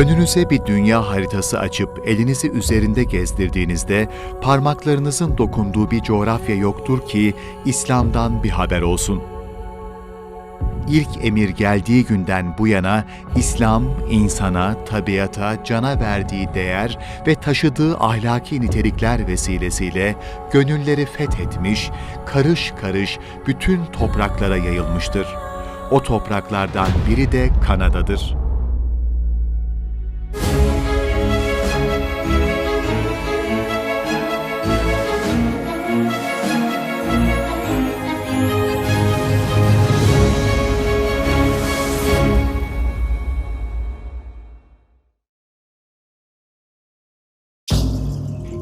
Önünüze bir dünya haritası açıp elinizi üzerinde gezdirdiğinizde parmaklarınızın dokunduğu bir coğrafya yoktur ki İslam'dan bir haber olsun. İlk emir geldiği günden bu yana İslam insana, tabiata, cana verdiği değer ve taşıdığı ahlaki nitelikler vesilesiyle gönülleri fethetmiş, karış karış bütün topraklara yayılmıştır. O topraklardan biri de Kanada'dır.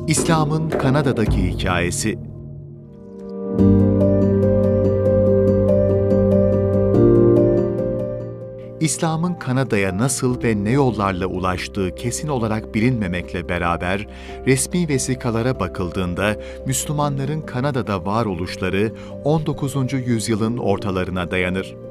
İslam'ın Kanada'daki hikayesi İslam'ın Kanada'ya nasıl ve ne yollarla ulaştığı kesin olarak bilinmemekle beraber resmi vesikalara bakıldığında Müslümanların Kanada'da varoluşları 19. yüzyılın ortalarına dayanır.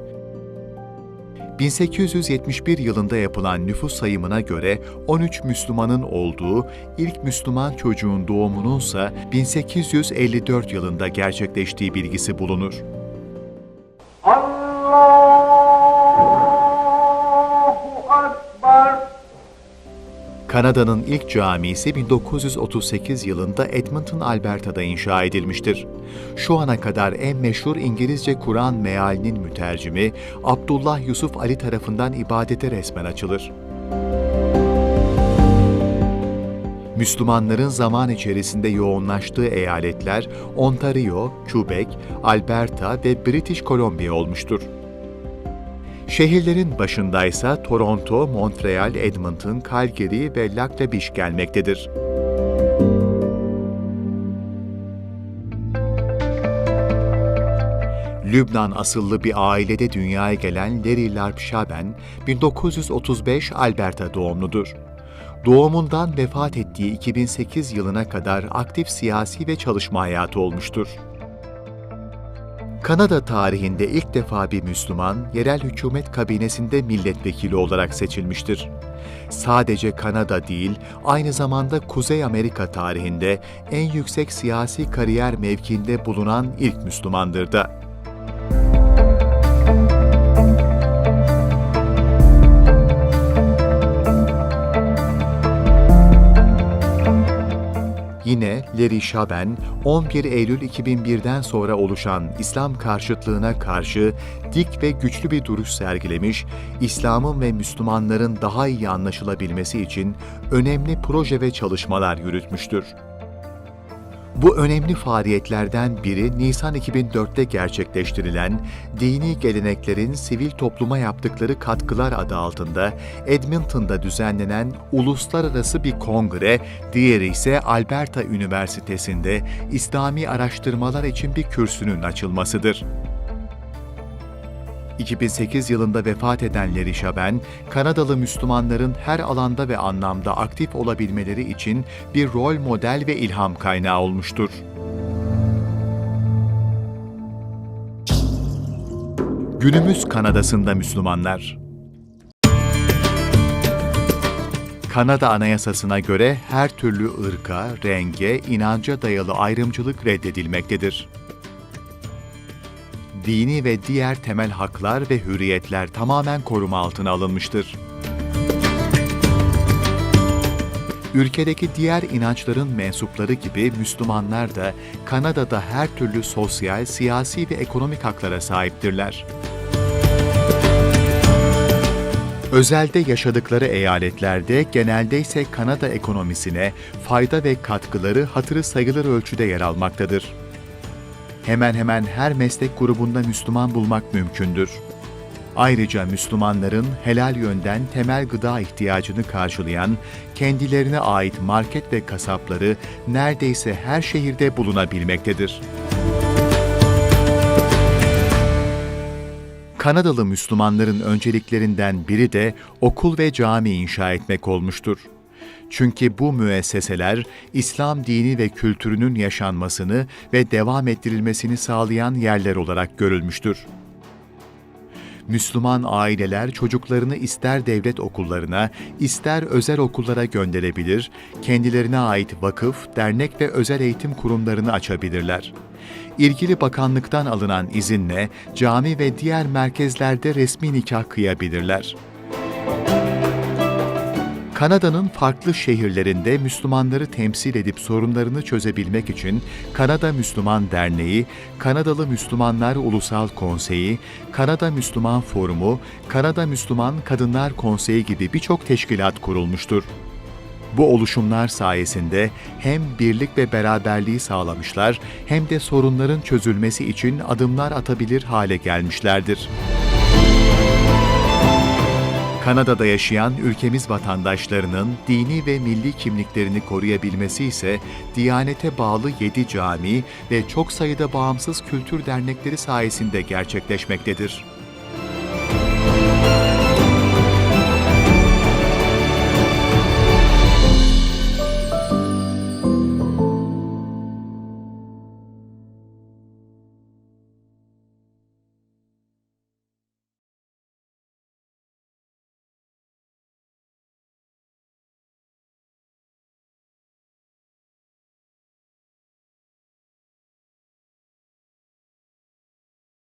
1871 yılında yapılan nüfus sayımına göre 13 Müslümanın olduğu, ilk Müslüman çocuğun doğumununsa 1854 yılında gerçekleştiği bilgisi bulunur. Kanada'nın ilk camisi 1938 yılında Edmonton, Alberta'da inşa edilmiştir. Şu ana kadar en meşhur İngilizce Kur'an mealinin mütercimi Abdullah Yusuf Ali tarafından ibadete resmen açılır. Müslümanların zaman içerisinde yoğunlaştığı eyaletler Ontario, Quebec, Alberta ve British Columbia olmuştur. Şehirlerin başındaysa Toronto, Montreal, Edmonton, Calgary ve Lac La Biche gelmektedir. Lübnan asıllı bir ailede dünyaya gelen Larry Larp Shaben, 1935 Alberta doğumludur. Doğumundan vefat ettiği 2008 yılına kadar aktif siyasi ve çalışma hayatı olmuştur. Kanada tarihinde ilk defa bir Müslüman, yerel hükümet kabinesinde milletvekili olarak seçilmiştir. Sadece Kanada değil, aynı zamanda Kuzey Amerika tarihinde en yüksek siyasi kariyer mevkiinde bulunan ilk Müslümandır da. Yine Larry Shaben, 11 Eylül 2001'den sonra oluşan İslam karşıtlığına karşı dik ve güçlü bir duruş sergilemiş, İslam'ın ve Müslümanların daha iyi anlaşılabilmesi için önemli proje ve çalışmalar yürütmüştür. Bu önemli faaliyetlerden biri Nisan 2004'te gerçekleştirilen Dini Geleneklerin Sivil Topluma Yaptıkları Katkılar adı altında Edmonton'da düzenlenen uluslararası bir kongre, diğeri ise Alberta Üniversitesi'nde İslami araştırmalar için bir kürsünün açılmasıdır. 2008 yılında vefat eden Larry Shaben, Kanadalı Müslümanların her alanda ve anlamda aktif olabilmeleri için bir rol model ve ilham kaynağı olmuştur. Günümüz Kanada'sında Müslümanlar Kanada Anayasası'na göre her türlü ırka, renge, inanca dayalı ayrımcılık reddedilmektedir dini ve diğer temel haklar ve hürriyetler tamamen koruma altına alınmıştır. Ülkedeki diğer inançların mensupları gibi Müslümanlar da Kanada'da her türlü sosyal, siyasi ve ekonomik haklara sahiptirler. Özelde yaşadıkları eyaletlerde genelde ise Kanada ekonomisine fayda ve katkıları hatırı sayılır ölçüde yer almaktadır hemen hemen her meslek grubunda Müslüman bulmak mümkündür. Ayrıca Müslümanların helal yönden temel gıda ihtiyacını karşılayan kendilerine ait market ve kasapları neredeyse her şehirde bulunabilmektedir. Kanadalı Müslümanların önceliklerinden biri de okul ve cami inşa etmek olmuştur. Çünkü bu müesseseler İslam dini ve kültürünün yaşanmasını ve devam ettirilmesini sağlayan yerler olarak görülmüştür. Müslüman aileler çocuklarını ister devlet okullarına, ister özel okullara gönderebilir, kendilerine ait vakıf, dernek ve özel eğitim kurumlarını açabilirler. İlgili bakanlıktan alınan izinle cami ve diğer merkezlerde resmi nikah kıyabilirler. Kanada'nın farklı şehirlerinde Müslümanları temsil edip sorunlarını çözebilmek için Kanada Müslüman Derneği, Kanadalı Müslümanlar Ulusal Konseyi, Kanada Müslüman Forumu, Kanada Müslüman Kadınlar Konseyi gibi birçok teşkilat kurulmuştur. Bu oluşumlar sayesinde hem birlik ve beraberliği sağlamışlar hem de sorunların çözülmesi için adımlar atabilir hale gelmişlerdir. Kanada'da yaşayan ülkemiz vatandaşlarının dini ve milli kimliklerini koruyabilmesi ise Diyanete bağlı 7 cami ve çok sayıda bağımsız kültür dernekleri sayesinde gerçekleşmektedir.